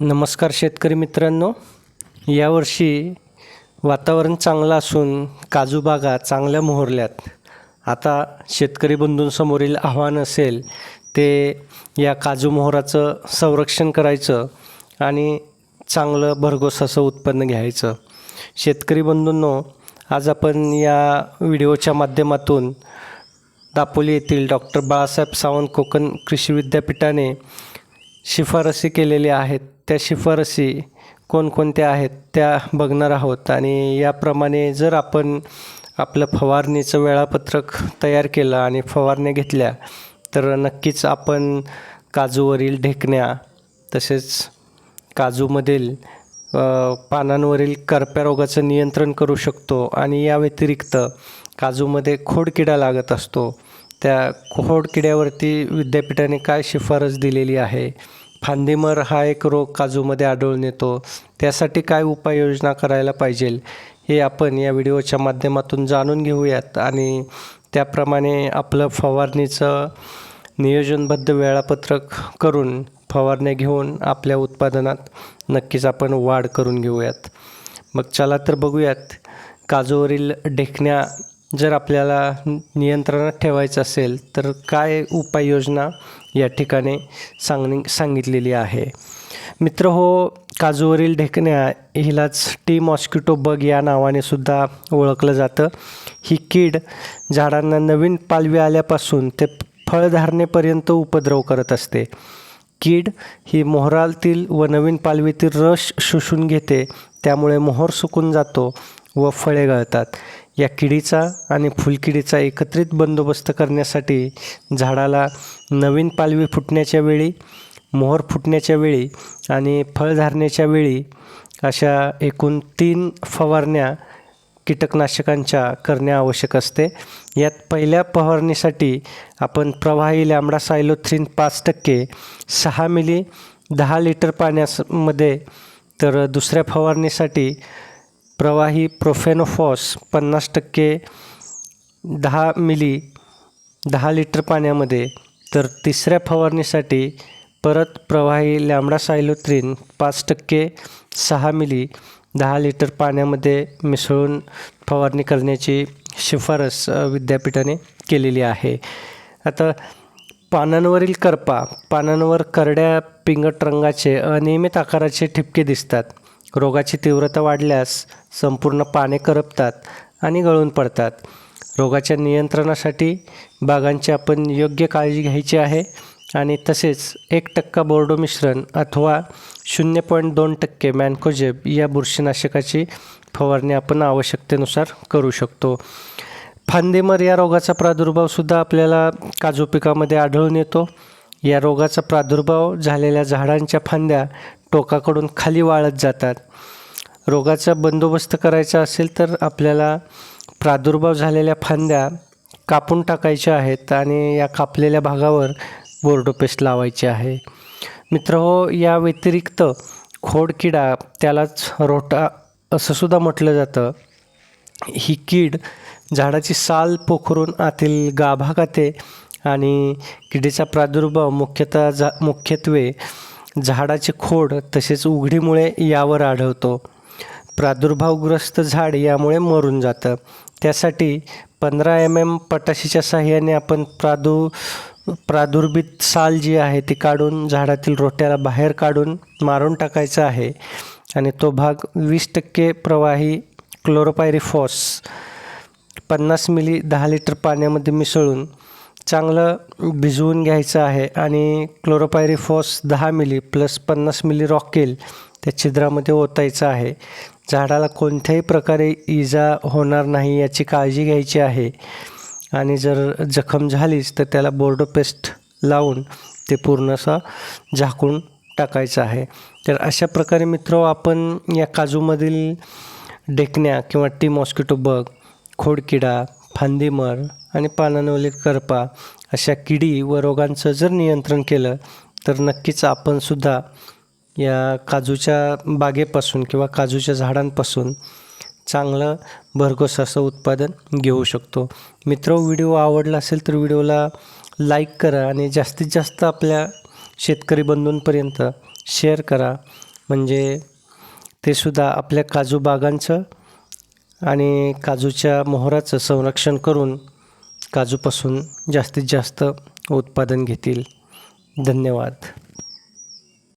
नमस्कार शेतकरी मित्रांनो. यावर्षी वातावरण चांगलं असून काजू बागा चांगल्या मोहरल्यात. आता शेतकरी बंधूंसमोरील आव्हान असेल ते या काजू मोहराचं संरक्षण करायचं आणि चांगलं भरघोस असं उत्पन्न घ्यायचं. शेतकरी बंधूंनो आज आपण या व्हिडिओच्या माध्यमातून दापोली येथील डॉक्टर बाळासाहेब सावंत कोकण कृषी विद्यापीठाने शिफारसी केलेल्या आहेत. त्या शिफारसी कोणकोणत्या आहेत त्या बघणार आहोत. आणि याप्रमाणे जर आपण आपलं फवारणीचं वेळापत्रक तयार केलं आणि फवारण्या घेतल्या तर नक्कीच आपण काजूवरील ढेकण्या तसेच काजूमधील पानांवरील करप्या रोगाचं नियंत्रण करू शकतो. आणि या व्यतिरिक्त काजूमध्ये खोडकिडा लागत असतो. त्या किड्यावरती विद्यापीठाने काय शिफारस दिलेली आहे? फांदीमर हा एक रोग काजूमध्ये आढळून येतो. त्यासाठी काय उपाययोजना करायला पाहिजे? हे आपण या व्हिडिओच्या माध्यमातून जाणून घेऊयात आणि त्याप्रमाणे आपलं फवारणीचं नियोजनबद्ध वेळापत्रक करून फवारण्या घेऊन आपल्या उत्पादनात नक्कीच आपण वाढ करून घेऊयात. मग चला तर बघूयात. काजूवरील ढेकण्या जर आपल्याला नियंत्रणात ठेवायचं असेल तर काय उपाययोजना या ठिकाणी सांगणी सांगितलेली आहे? मित्र हो काजूवरील ढेकण्या हिलाच टी मॉस्किटो बग या नावाने सुद्धा ओळखलं जातं. ही कीड झाडांना नवीन पालवी आल्यापासून ते फळधारणेपर्यंत उपद्रव करत असते. कीड ही मोहरातील व नवीन पालवीतील रस शोषून घेते त्यामुळे मोहर सुकून जातो व फळे गळतात. या किडीचा आणि फुलकिडीचा एकत्रित बंदोबस्त करण्यासाठी झाडाला नवीन पालवी फुटण्याच्या वेळी मोहर फुटण्याच्या वेळी आणि फळधारणेच्या वेळी अशा एकूण तीन फवारण्या कीटकनाशकांच्या करणे आवश्यक असते. यात पहिल्या फवारणीसाठी आपण प्रवाही लॅमडा सायलोथ्रीन पाच टक्के सहा मिली दहा लिटर पाण्यामध्ये तर दुसऱ्या फवारणीसाठी प्रवाही प्रोफेनोफॉस पन्नास टक्के दहा मिली दहा लिटर पाण्यामध्ये तर तिसऱ्या फवारणीसाठी परत प्रवाही लॅमडा सायलोत्रीन पाच टक्के सहा मिली दहा लिटर पाण्यामध्ये मिसळून फवारणी करण्याची शिफारस विद्यापीठाने केलेली आहे. आता पानांवरील करपा पानांवर करड्या पिंगट रंगाचे अनियमित आकाराचे ठिपके दिसतात. रोगाची तीव्रता वाढल्यास संपूर्ण पाने करपतात आणि गळून पडतात. रोगाच्या नियंत्रणासाठी बागांची आपण योग्य काळजी घ्यायची आहे आणि तसेच एक टक्का बोर्डो मिश्रण अथवा शून्य पॉईंट दोन टक्के मॅन्कोजेब या बुरशीनाशकाची फवारणी आपण आवश्यकतेनुसार करू शकतो. फांदेमर या रोगाचा प्रादुर्भावसुद्धा आपल्याला काजू पिकामध्ये आढळून येतो. या रोगाचा प्रादुर्भाव झालेल्या झाडांच्या फांद्या टोकाकडून खाली वाळत जातात. रोगाचा बंदोबस्त करायचा असेल तर आपल्याला प्रादुर्भाव झालेल्या फांद्या कापून टाकायच्या आहेत आणि या कापलेल्या भागावर बोर्डो पेस्ट लावायची आहे. मित्र हो या व्यतिरिक्त खोडकिडा त्यालाच रोटा असं सुद्धा म्हटलं जातं. ही कीड झाडाची साल पोखरून आतील गाभा खाते आणि किडीचा प्रादुर्भाव मुख्यतः जा मुख्यत्वे झाडाचे खोड तसेच उघडीमुळे यावर आढळतो. प्रादुर्भावग्रस्त झाड यामुळे मरून जातं. त्यासाठी पंधरा एम एम पटाशीच्या साह्याने आपण प्रादु प्रादुर्भित साल जी आहे ती काढून झाडातील रोट्याला बाहेर काढून मारून टाकायचा आहे. आणि तो भाग वीस टक्के प्रवाही क्लोरोपायरिफॉस पन्नास मिली दहा लिटर पाण्यामध्ये मिसळून चांगलं भिजवून घ्यायचं आहे आणि क्लोरोपायरीफॉस दहा मिली प्लस पन्नास मिली रॉकेल त्या छिद्रामध्ये ओतायचं आहे. झाडाला कोणत्याही प्रकारे इजा होणार नाही याची काळजी घ्यायची आहे. आणि जर जखम झालीच तर त्याला बोर्डो पेस्ट लावून ते पूर्णसा झाकून टाकायचं आहे. तर अशा प्रकारे मित्र आपण या काजूमधील डेकण्या किंवा टी मॉस्किटो बग खोडकिडा फांदीमर आणि पानांवरील करपा अशा किडी व रोगांचं जर नियंत्रण केलं तर नक्कीच आपणसुद्धा या काजूच्या बागेपासून किंवा काजूच्या झाडांपासून चांगलं भरघोस असं उत्पादन घेऊ शकतो. मित्र व्हिडिओ आवडला असेल तर व्हिडिओला लाईक करा आणि जास्तीत जास्त आपल्या शेतकरी बंधूंपर्यंत शेअर करा. म्हणजे ते सुद्धा आपल्या काजू बागांचं आणि काजूच्या मोहराचं संरक्षण करून काजूपासून जास्तीत जास्त उत्पादन घेतील. धन्यवाद.